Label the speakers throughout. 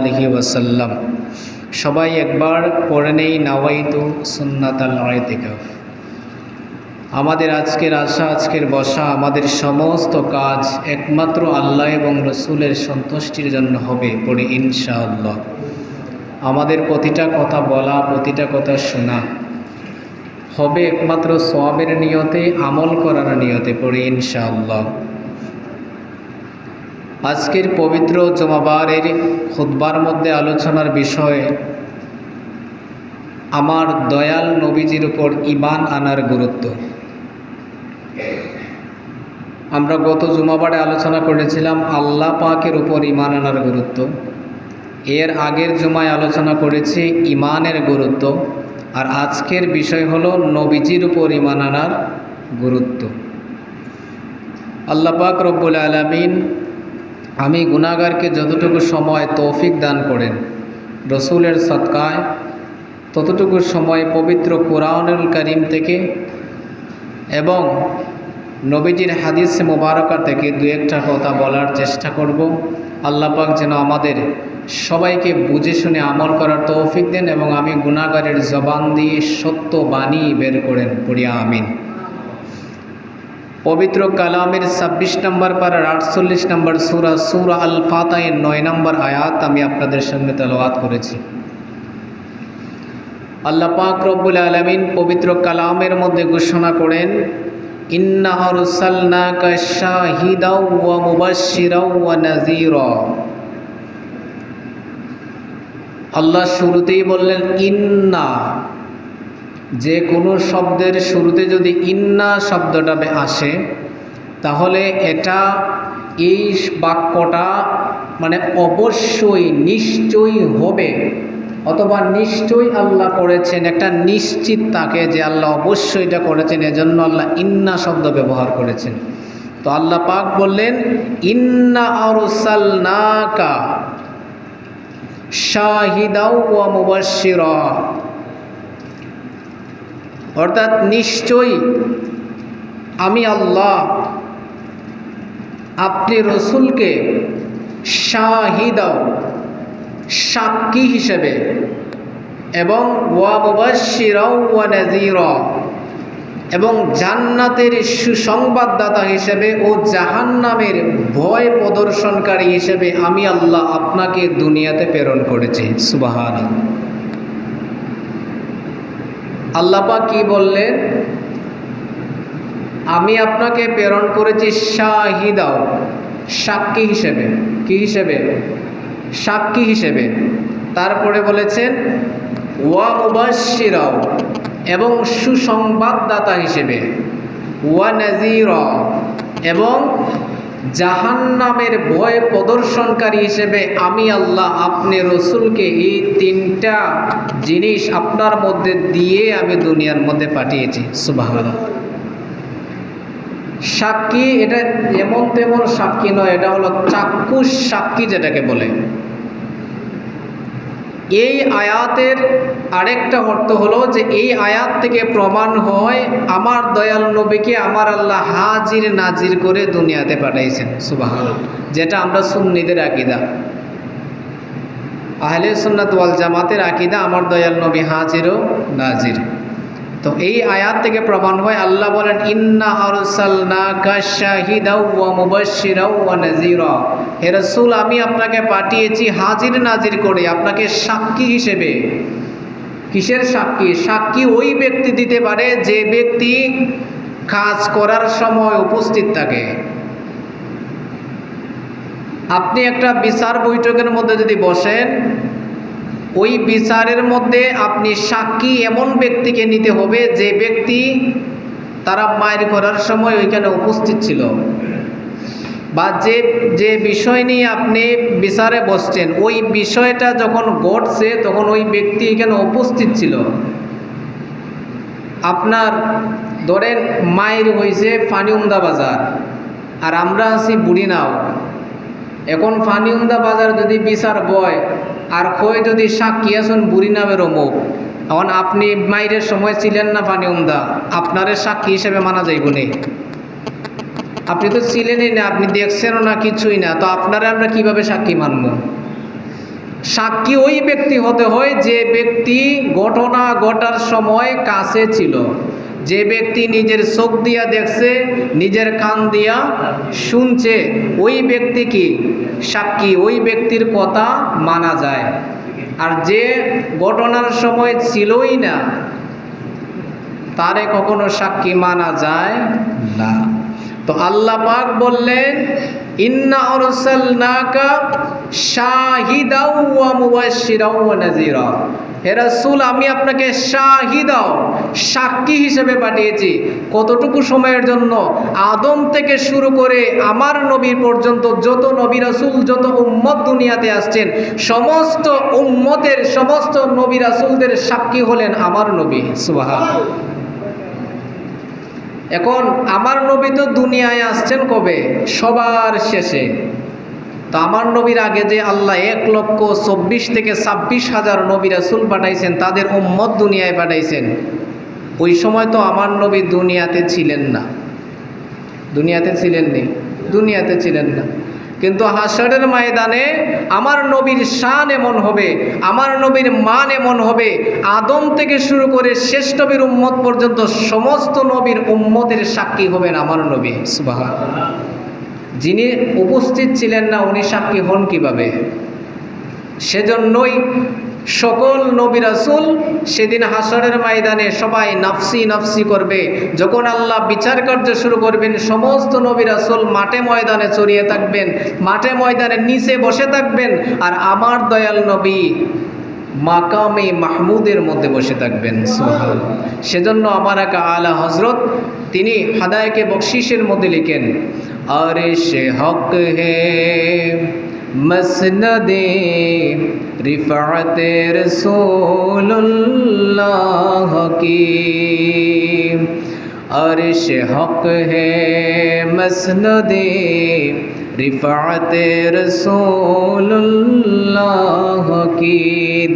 Speaker 1: আলহি ওয়াসাল্লাম। সবাই একবার পড়ে নেই নাওয়াইতু সুন্নাত আল আয়তিকাফ আমাদের আজকের আশা, আজকের বসা, আমাদের সমস্ত কাজ একমাত্র আল্লাহ এবং রসুলের সন্তুষ্টির জন্য হবে পড়ে ইনশাআল্লাহ। আমাদের প্রতিটা কথা বলা, প্রতিটা কথা শোনা হবে একমাত্র সোয়াবের নিয়তে, আমল করার নিয়তে পড়ে ইনশাআল্লাহ। আজকের পবিত্র জমাবারের খুদ্বার মধ্যে আলোচনার বিষয়, আমার দয়াল নবীজির উপর ইমান আনার গুরুত্ব। আমরা গত জুমাবারে আলোচনা করেছিলাম আল্লাহ পাকের উপর ইমান আনার গুরুত্ব। এর আগের জুমায় আলোচনা করেছি ইমানের গুরুত্ব, আর আজকের বিষয় হলো নবীজির উপর ইমান আনার গুরুত্ব। আল্লাহ পাক রব্বুল আলমিন আমি গুণাগারকে যতটুকু সময় তৌফিক দান করেন, রসুলের সৎকায়, ততটুকু সময় পবিত্র কোরআনুল করিম থেকে এবং নবীজির হাদিস মোবারকা থেকে দু একটা কথা বলার চেষ্টা করব। পাক যেন আমাদের সবাইকে বুঝে শুনে আমল করার তৌফিক দেন এবং আমি গুণাগারের জবান দিয়ে সত্য বাণী বের করেন পড়িয়া আমিন। পবিত্র কালামের ছাব্বিশ নম্বর পার আটচল্লিশ নম্বর সুরা সুরা আল ফাতায়ের নয় নম্বর আয়াত আমি আপনাদের সামনে তেলাওয়াত করেছি। আল্লাহ পাক রব্বুল আলমিন পবিত্র কালামের মধ্যে ঘোষণা করেন আল্লাহ শুরুতেই বললেন, ইন্না যে কোনো শব্দের শুরুতে যদি ইন্না শব্দটা আসে, তাহলে এটা এই বাক্যটা মানে অবশ্যই নিশ্চয়ই হবে। অথবা নিশ্চয়ই আল্লাহ করেছেন, একটা নিশ্চিত তাকে যে আল্লাহ অবশ্যই এটা করেছেন, এজন্য আল্লাহ ইন্না শব্দ ব্যবহার করেছেন। তো আল্লাহ পাক বললেন, ইন্না আরসালনাকা শাহিদাও ওয়া অর্থাৎ নিশ্চয়ই আমি আল্লাহ, আপনি রসুলকে শাহিদাও সাক্ষী হিসেবে, এবং ওয়া এবং জান্নাতের সুসংবাদদাতা হিসেবে ও জাহান্নামের ভয় প্রদর্শনকারী হিসেবে আমি আল্লাহ আপনাকে দুনিয়াতে প্রেরণ করেছি। সুবাহান আল্লাপা কি বললেন? আমি আপনাকে প্রেরণ করেছি শাহিদাও সাক্ষী হিসেবে। কি হিসেবে? সাক্ষী হিসেবে। তারপরে বলেছেন, ওয়া মুবাশশিরাও এবং সুসংবাদদাতা হিসেবে। ওয়া নাজির এবং জাহান্নামের ভয় প্রদর্শনকারী হিসেবে আমি আল্লাহ আপনি রসুলকে এই তিনটা জিনিস আপনার মধ্যে দিয়ে আমি দুনিয়ার মধ্যে পাঠিয়েছি। সুবাহ সাক্ষী এটা এমন তেমন সাক্ষী নয়, এটা হলো চাক্ষুষ সাক্ষী যেটাকে বলে। এই আয়াতের আরেকটা অর্থ হলো যে এই আয়াত থেকে প্রমাণ হয় আমার দয়াল নবীকে আমার আল্লাহ হাজির নাজির করে দুনিয়াতে পাঠাইছেন। সুবাহ যেটা আমরা সুন্নিদের আকিদা। আহলে সুন্নাত ওয়াল জামাতের আকিদা, আমার দয়াল নবী হাজির ও নাজির। তো এই আয়াত থেকে প্রমাণ হয়, আল্লাহ বলেন, ইন্না আরসালনাকা শাহিদাও ওয়া মুবাশশিরাও ওয়া নাযীরা। হে রাসূল, আমি আপনাকে পাঠিয়েছি হাজির নাজির করে, আপনাকে সাক্ষী হিসেবে। কিসের সাক্ষী? সাক্ষী ওই ব্যক্তি দিতে পারে যে ব্যক্তি কাজ করার সময় উপস্থিত থাকে। আপনি একটা বিচার বৈঠকের মধ্যে যদি বসেন ওই বিচারের মধ্যে আপনি সাক্ষী এমন ব্যক্তিকে নিতে হবে যে ব্যক্তি তারা মায়ের করার সময় ওইখানে উপস্থিত ছিল। বা যে যে বিষয় নিয়ে আপনি বিচারে বসছেন, ওই বিষয়টা যখন ঘটছে, তখন ওই ব্যক্তি এখানে উপস্থিত ছিল। আপনার ধরেন মায়ের হয়েছে ফানিউন্দা বাজার, আর আমরা আছি বুড়িনাও। এখন ফানিউন্দা বাজার যদি বিচার বয় আর কয় যদি সাক্ষী আছেন বুড়ি নামের অমুক এখন আপনি মাইরের সময় ছিলেন না ফানিউন্দা আপনারে সাক্ষী হিসেবে মানা যাইব নি। আপনি তো ছিলেনই না, আপনি দেখছেনও না, কিছুই না, তো আপনারা আমরা কীভাবে সাক্ষী মানব? সাক্ষী ওই ব্যক্তি হতে হয় যে ব্যক্তি ঘটনা ঘটার সময় কাছে ছিল। যে ব্যক্তি নিজের চোখ দিয়া দেখছে, নিজের কান দিয়া শুনছে, ওই ব্যক্তি কি? সাক্ষী ওই ব্যক্তির কথা মানা যায়। আর যে ঘটনার সময় ছিলই না, তারে কখনো সাক্ষী মানা যায় না। তো আল্লাহ পাক বললেন, ইন্না আরসালনাকা শাহিদাও ওয়া মুবাশশিরাও ওয়া নাযীরা। হে রাসূল, আমি আপনাকে শাহিদাও, সাক্ষী হিসেবে পাঠিয়েছি। কতটুকু সময়ের জন্য? আদম থেকে শুরু করে আমার নবী পর্যন্ত যত নবী রাসূল, যত উম্মত দুনিয়াতে আসছেন, সমস্ত উম্মতের, সমস্ত নবী রাসূলদের সাক্ষী হলেন আমার নবী। সুবহান এখন আমার নবী তো দুনিয়ায় আসছেন কবে? সবার শেষে। তো আমার নবীর আগে যে আল্লাহ এক লক্ষ চব্বিশ থেকে ছাব্বিশ হাজার নবী রাসুল পাঠাইছেন, তাদের উম্মত দুনিয়ায় পাঠাইছেন। ওই সময় তো আমার নবী দুনিয়াতে ছিলেন না। দুনিয়াতে ছিলেন নি দুনিয়াতে ছিলেন না। কিন্তু হাসরের ময়দানে আমার নবীর শান এমন হবে, আমার নবীর মান এমন হবে। আদম থেকে শুরু করে শেষ নবীর উম্মত পর্যন্ত সমস্ত নবীর উম্মতের সাক্ষী হবেন আমার নবী। সুবাহ যিনি উপস্থিত ছিলেন না, উনি সাক্ষী হন কীভাবে? সেজন্যই সকল নবী রাসূল সেদিন হাসরের ময়দানে সবাই নাফসি নাফসি করবে। যখন আল্লাহ বিচার কার্য শুরু করবেন, সমস্ত নবী রাসূল মাঠে ময়দানে চড়িয়ে থাকবেন, মাঠে ময়দানে নিচে বসে থাকবেন আর আমার দয়াল নবী মাকামে মাহমুদের মধ্যে বসে থাকবেন। সেজন্য আমার একা আলা হজরত তিনি হাদায়কে বকশিসের মধ্যে লিখেন, আরে সে হক হে। মসনদে রিফাত রসুল্লাহ কি अर्श हक है मसनद रिफ़ात रसूलुल्लाह की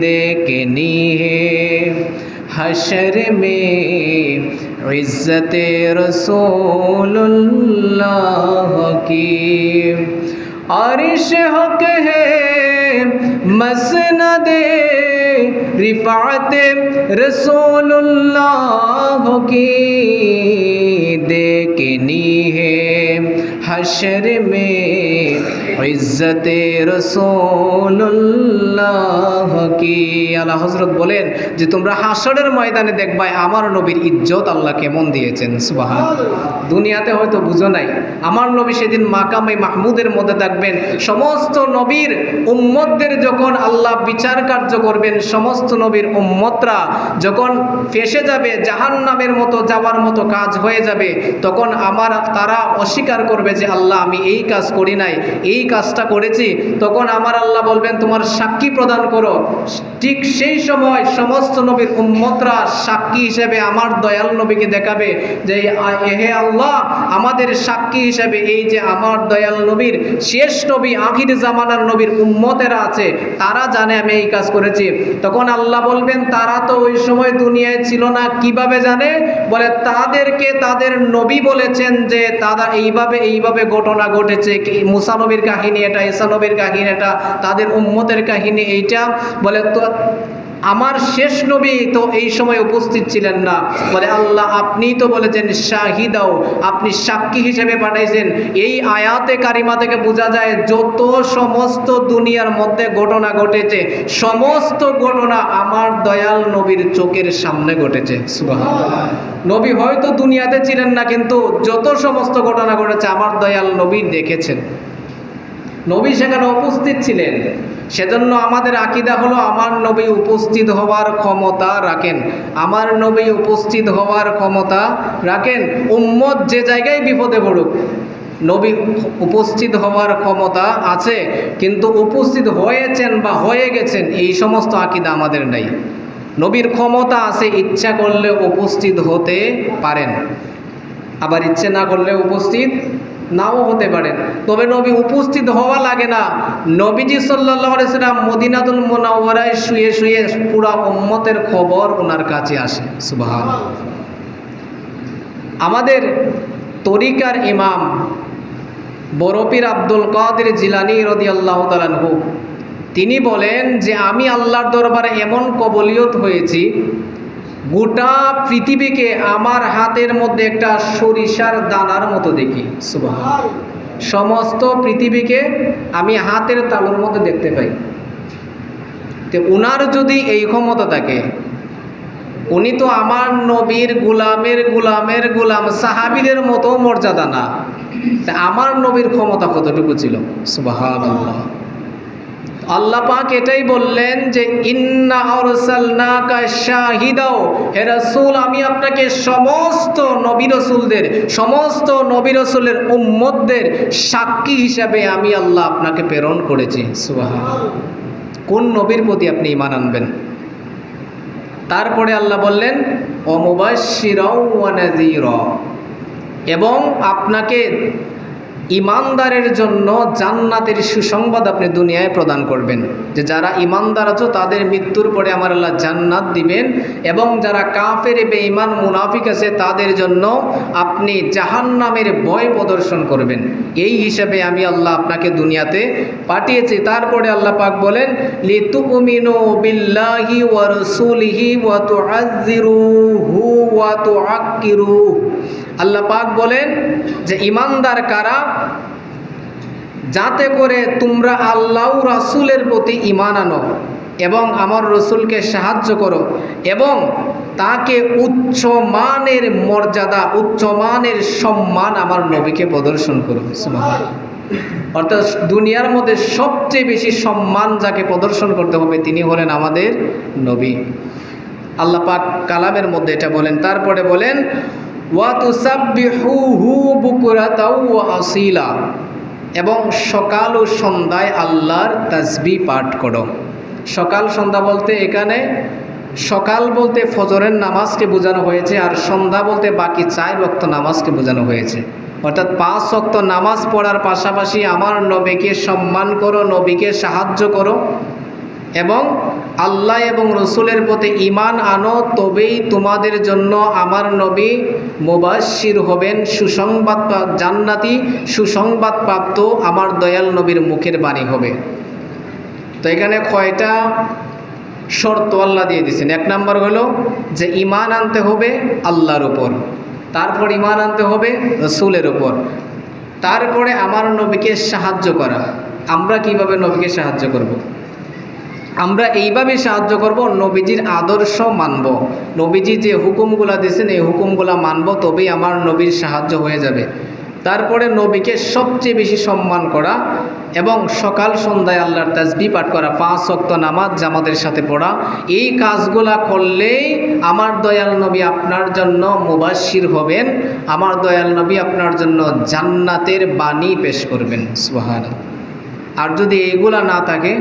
Speaker 1: देखनी है हशर में इज़्ज़त रसूलुल्लाह की عرش حق ہے مسند رفعت رسول اللہ کی دیکھنی ہے۔ হশর মে عزت রসুল্লাহ কি? আল্লাহ হজরত বলেন যে তোমরা হাসরের ময়দানে দেখবাই আমার নবীর ইজ্জত আল্লাহ কেমন দিয়েছেন সুবাহ দুনিয়াতে হয়তো বুঝো নাই, আমার নবী সেদিন মাকামে মাহমুদের মধ্যে থাকবেন, সমস্ত নবীর উম্মতদের যখন আল্লাহ বিচার কার্য করবেন, সমস্ত নবীর উম্মতরা যখন ফেসে যাবে জাহান নামের মতো যাওয়ার মতো কাজ হয়ে যাবে, তখন আমার তারা অস্বীকার করবে যে আল্লাহ, আমি এই কাজ করি নাই, এই কাজটা করেছি, তখন আমার আল্লাহ বলবেন, তোমার সাক্ষী প্রদান করো। ঠিক সেই সময় সমস্ত নবীর উম্মতরা সাক্ষী হিসেবে আমার দয়াল নবীকে দেখাবে যে আ- হে আল্লাহ, আমাদের সাক্ষী হিসেবে এই যে আমার দয়াল নবীর শেষ নবী, আখির জামানার নবীর উম্মতেরা আছে, তারা জানে আমি এই কাজ করেছি। তখন আল্লাহ বলবেন, তারা তো ওই সময় দুনিয়ায় ছিল না, কীভাবে জানে? বলে, তাদেরকে তাদের নবী বলেছেন যে, তারা এইভাবে এইভাবে ঘটনা ঘটেছে, কি মুসানবীর কাহিনী এটা ইসানবীর কাহিনী এটা, তাদের উম্মতের কাহিনী এইটা বলে তো আমার শেষ নবী তো এই সময় উপস্থিত ছিলেন না। বলে, আল্লাহ, আপনি তো বলেছেন, শাহিদাও, আপনি সাক্ষী হিসেবে পাঠাইছেন। এই আয়াতে কারিমা থেকে বোঝা যায়, যত সমস্ত দুনিয়ার মধ্যে ঘটনা ঘটেছে, সমস্ত ঘটনা আমার দয়াল নবীর চোখের সামনে ঘটেছে। নবী হয়তো দুনিয়াতে ছিলেন না, কিন্তু যত সমস্ত ঘটনা ঘটেছে, আমার দয়াল নবী দেখেছেন। নবী সেখানে উপস্থিত ছিলেন। সেজন্য আমাদের আকিদা হলো, আমার নবী উপস্থিত হওয়ার ক্ষমতা রাখেন। আমার নবী উপস্থিত হওয়ার ক্ষমতা রাখেন। উম্মত যে জায়গায় বিপদে পড়ুক, নবী উপস্থিত হওয়ার ক্ষমতা আছে, কিন্তু উপস্থিত হয়েছেন বা হয়ে গেছেন, এই সমস্ত আকিদা আমাদের নাই। নবীর ক্ষমতা আছে, ইচ্ছা করলে উপস্থিত হতে পারেন। আবার ইচ্ছে না করলে উপস্থিত নাও হতে পারেন তবে নবী উপস্থিত হওয়া লাগে না। নবীজি সাল্লাহ সাল্লাম মদিনাতুল মোনাওয়ারায় শুয়ে শুয়ে পুরা উম্মতের খবর ওনার কাছে আসে। সুবহান আমাদের তরিকার ইমাম বরফির আব্দুল কাদের জিলানি রদি আল্লাহ তালানহু তিনি বলেন যে আমি আল্লাহর দরবারে এমন কবলিয়ত হয়েছি গোটা পৃথিবীকে আমার হাতের মধ্যে একটা সরিষার দানার মতো দেখি। সুবাহ সমস্ত পৃথিবীকে আমি হাতের তালুর মধ্যে দেখতে পাই। তো উনার যদি এই ক্ষমতা থাকে, উনি তো আমার নবীর গুলামের গুলামের গুলাম সাহাবিদের মতো মর্যাদা না। আমার নবীর ক্ষমতা কতটুকু ছিল? সুবহানাল্লাহ। আল্লাহ পাক এটাই বললেন যে, ইন্না আরসালনাকা শাহিদাও। হে রাসূল, আমি আপনাকে সমস্ত নবী রাসূলদের, সমস্ত নবী রাসূলের উম্মতদের সাক্ষী হিসাবে আমি আল্লাহ আপনাকে প্রেরণ করেছি। সুবহান কোন নবীর প্রতি আপনি ঈমান আনবেন? তারপরে আল্লাহ বললেন অমুবাশিরাও এবং আপনাকে ইমানদারের জন্য জান্নাতের সুসংবাদ আপনি দুনিয়ায় প্রদান করবেন। যে যারা ইমানদার আছো, তাদের মৃত্যুর পরে আমার আল্লাহ জান্নাত দিবেন এবং যারা কাফের, বেঈমান, মুনাফিক আছে, তাদের জন্য আপনি জাহান্নামের ভয় প্রদর্শন করবেন। এই হিসাবে আমি আল্লাহ আপনাকে দুনিয়াতে পাঠিয়েছি। তারপরে আল্লাহ পাক বলেন, লিতুমিনু বিল্লাহি ওয়া রাসূলিহি ওয়া তুআজ্জিরুহু ওয়া তুআক্কিরুহু। আল্লাহ পাক বলেন যে ইমানদার কারা? যাতে করে তোমরা আল্লাহ রাসূলের প্রতি ঈমান আনো এবং আমার রসুলকে সাহায্য করো এবং তাকে উচ্চ মানের মর্যাদা, উচ্চ মানের সম্মান আমার নবীকে প্রদর্শন করো। অর্থাৎ দুনিয়ার মধ্যে সবচেয়ে বেশি সম্মান যাকে প্রদর্শন করতে হবে তিনি হলেন আমাদের নবী। আল্লাহ পাক কালামের মধ্যে এটা বলেন। তারপরে বলেন আসিলা এবং সকাল ও সন্ধ্যায় আল্লাহর তাজবি পাঠ করো। সকাল, সন্ধ্যা বলতে এখানে সকাল বলতে ফজরের নামাজকে বোঝানো হয়েছে আর সন্ধ্যা বলতে বাকি চার রক্ত নামাজকে বোঝানো হয়েছে। অর্থাৎ পাঁচ রক্ত নামাজ পড়ার পাশাপাশি আমার নবীকে সম্মান করো, নবীকে সাহায্য করো। এবং আল্লাহ এবং রসুলের প্রতি ইমান আনো, তবেই তোমাদের জন্য আমার নবী মুবাশির হবেন, সুসংবাদ জান্নাতি সুসংবাদ প্রাপ্ত আমার দয়াল নবীর মুখের বাণী হবে। তো এখানে কয়টা শর্ত আল্লাহ দিয়ে দিয়েছেন। এক নম্বর হলো যে ইমান আনতে হবে আল্লাহর উপর, তারপর ইমান আনতে হবে রসুলের উপর, তারপরে আমার নবীকে সাহায্য করা। আমরা কীভাবে নবীকে সাহায্য করব। আমরা এইভাবে সাহায্য করব, নবীজির আদর্শ মানব। নবীজি যে হুকুমগুলা দিয়েছেন, এই হুকুমগুলা মানব, তবেই আমার নবীর সাহায্য হয়ে যাবে। তারপরে নবীকে সবচেয়ে বেশি সম্মান করা এবং সকাল সন্ধ্যায় আল্লাহর তাজবি পাঠ করা, পাঁচ শক্ত নামাজ জামাতের সাথে পড়া, এই কাজগুলা করলেই আমার দয়াল নবী আপনার জন্য মুবাশির হবেন, আমার দয়াল নবী আপনার জন্য জান্নাতের বাণী পেশ করবেন। সুহান আর যদি এইগুলা না থাকে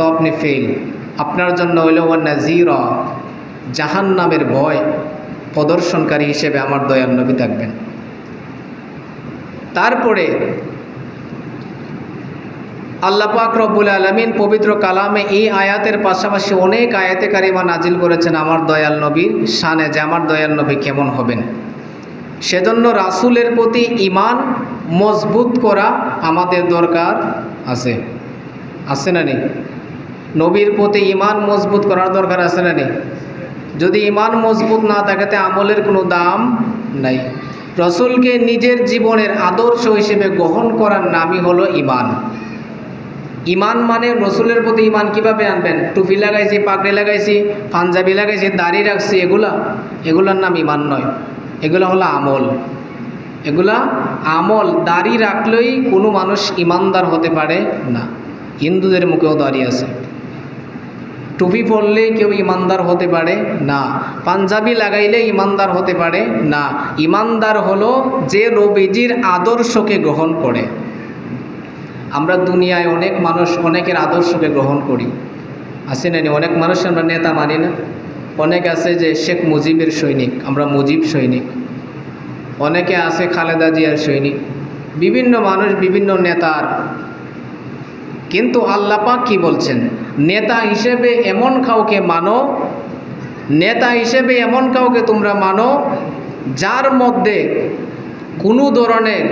Speaker 1: তো আপনি ফেল আপনার জন্য হইল নাজির জাহান নামের ভয় প্রদর্শনকারী হিসেবে আমার দয়াল নবী থাকবেন। তারপরে আল্লাহ পাক রব্বুল আলমিন পবিত্র কালামে এই আয়াতের পাশাপাশি অনেক আয়াতে কারিমা নাজিল করেছেন আমার দয়াল নবীর শানে যে আমার দয়াল নবী কেমন হবেন। সেজন্য রাসুলের প্রতি ইমান মজবুত করা আমাদের দরকার আছে। আছে না নেই? নবীর প্রতি ইমান মজবুত করার দরকার আছে না নেই? যদি ইমান মজবুত না থাকে, তে আমলের কোনো দাম নাই। রসুলকে নিজের জীবনের আদর্শ হিসেবে গ্রহণ করার নামই হলো ইমান ইমান মানে রসুলের প্রতি ইমান কীভাবে আনবেন? টুপি লাগাইছি, পাগড়ি লাগাইছি, পাঞ্জাবি লাগাইছি, দাড়ি রাখছি, এগুলা? এগুলার নাম ইমান নয়। এগুলা হলো আমল। এগুলা আমল, দাড়ি রাখলেই কোনো মানুষ ইমানদার হতে পারে না। হিন্দুদের মুখেও দাঁড়িয়ে আছে। টুপি পরলে কেউ ইমানদার হতে পারে? না। পাঞ্জাবি লাগাইলে ইমানদার হতে পারে? না। ইমানদার হলো যে নবীজির আদর্শকে গ্রহণ করে। আমরা দুনিয়ায় অনেক মানুষ অনেকের আদর্শকে গ্রহণ করি। আছে না? অনেক মানুষ আমরা নেতা মানি না। অনেক আছে যে শেখ মুজিবের সৈনিক, আমরা মুজিব সৈনিক। অনেকে আছে খালেদা জিয়ার সৈনিক। বিভিন্ন মানুষ, বিভিন্ন নেতার। কিন্তু আল্লাপাক কি বলছেন? নেতা হিসেবে এমন কাউকে মানো, নেতা হিসেবে এমন কাউকে তোমরা মানো, যার মধ্যে কোনো ধরনের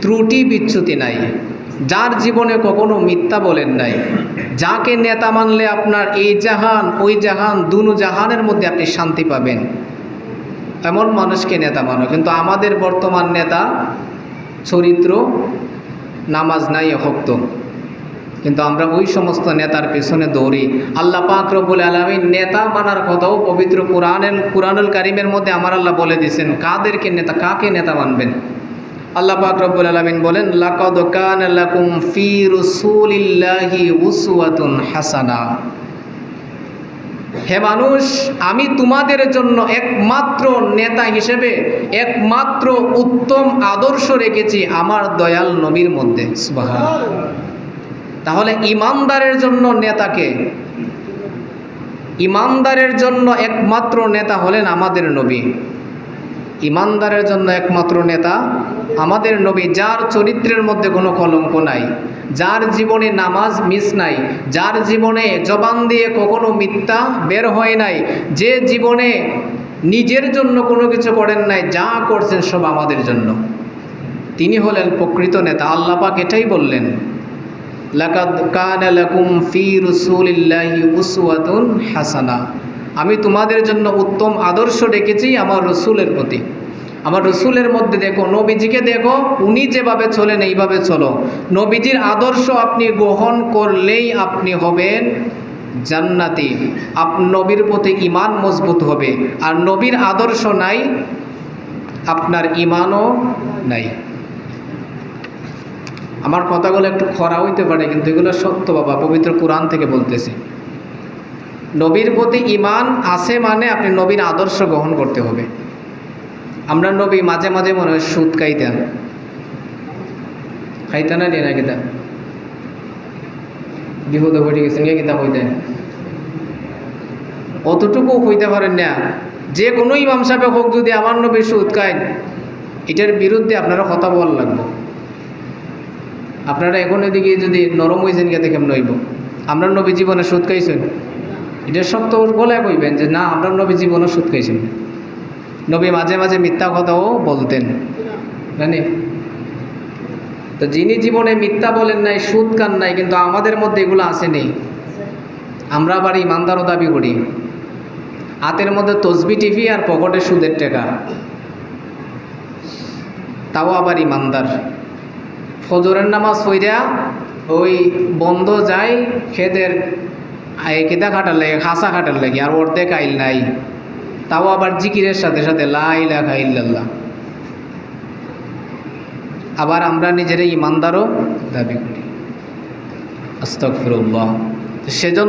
Speaker 1: ত্রুটি বিচ্যুতি নাই, যার জীবনে কখনো মিথ্যা বলেন নাই। যাকে নেতা মানলে আপনার এই জাহান, ওই জাহান, দুনু জাহানের মধ্যে আপনি শান্তি পাবেন। এমন মানুষকে নেতা মানো। কিন্তু আমাদের বর্তমান নেতা, চরিত্র, নামাজ নাই ভক্ত কিন্তু আমরা ওই সমস্ত নেতার পেছনে দৌড়ি। আল্লাহ পাক রব্বুল আলমীর নেতা মানার কথাও পবিত্র কোরআনের, কোরআনুল কারিমের মধ্যে আমার আল্লাহ বলে দিয়েছেন, কাদেরকে নেতা, কাকে নেতা মানবেন? আল্লাহ পাক রব্বুল আলমিন বলেন, লাকাদ হাসানা। হে মানুষ, আমি তোমাদের জন্য একমাত্র নেতা হিসেবে, একমাত্র উত্তম আদর্শ রেখেছি আমার দয়াল নবীর মধ্যে। সুবহান তাহলে ইমানদারের জন্য নেতাকে? ইমানদারের জন্য একমাত্র নেতা হলেন আমাদের নবী। ইমানদারের জন্য একমাত্র নেতা আমাদের নবী। যার চরিত্রের মধ্যে কোনো কলঙ্ক নাই, যার জীবনে নামাজ মিস নাই, যার জীবনে জবান দিয়ে কখনো মিথ্যা বের হয় নাই, যে জীবনে নিজের জন্য কোনো কিছু করেন নাই, যা করছেন সব আমাদের জন্য। তিনি হলেন প্রকৃত নেতা। আল্লাহ পাক এটাই বললেন। লাকাদ কানা লাকুম ফি রসুলিল্লাহি উসওয়াতুন হাসানা। আমি তোমাদের জন্য উত্তম আদর্শ রেখেছি আমার রসুলের প্রতি। আমার রসুলের মধ্যে দেখো, নবীজিকে দেখো, উনি যেভাবে চলেন, এইভাবে চলো। নবীজির আদর্শ আপনি গ্রহণ করলেই আপনি হবেন জান্নাতি। আপ, নবীর প্রতি ইমান মজবুত হবে। আর নবীর আদর্শ নাই, আপনার ইমানও নাই। আমার কথাগুলো একটু খরা হইতে পারে, কিন্তু এগুলো সত্য বাবা, পবিত্র কোরআন থেকে বলতেছি। নবীর প্রতি ইমান আছে মানে আপনি নবীর আদর্শ গ্রহণ করতে হবে। আমরা নবী মাঝে মাঝে মনে হয় সুদ খাইতেন খাইতেন না নিয়ে কিতা বিপদে ঘটে গেছেন কে কিতা হইতেন অতটুকু হইতে পারেন না। যে কোনো ইমাম সাহেব হোক যদি আমার নবী সুদ খায়, এটার বিরুদ্ধে আপনারা কথা বল লাগবে। আপনারা এখন এদিকে যদি নরম হয়েছেন কে দেখেন নইব আমরা নবী জীবনে সুদ খাইছেন। এটা সত্য গলায় কইবেন যে না আমরা নবী জীবনে সুদ খাইছেন নবী মাঝে মাঝে মিথ্যা কথাও বলতেন। জানি? তো যিনি জীবনে মিথ্যা বলেন নাই, সুদ কান নাই, কিন্তু আমাদের মধ্যে এগুলো আসেনি আমরা আবার ইমানদারও দাবি করি। হাতের মধ্যে তসবি, টিভি আর পকেটে সুদের টাকা। তাও আবার ইমানদার। ফজরের নামাজ হইয়া ওই বন্ধ যায়, খেদের কেদা খাটার লাগে, খাসা খাটার লাগে, আর অর্ধেক আইল নাই। তাও আবার জিকিরের সাথে সাথে লাই লাখা ইল্লাল্লাহ। আবার আমরা নিজেরা ইমানদারও দাবি করি। আস্তক ফিরুল্লাহ সেজন্য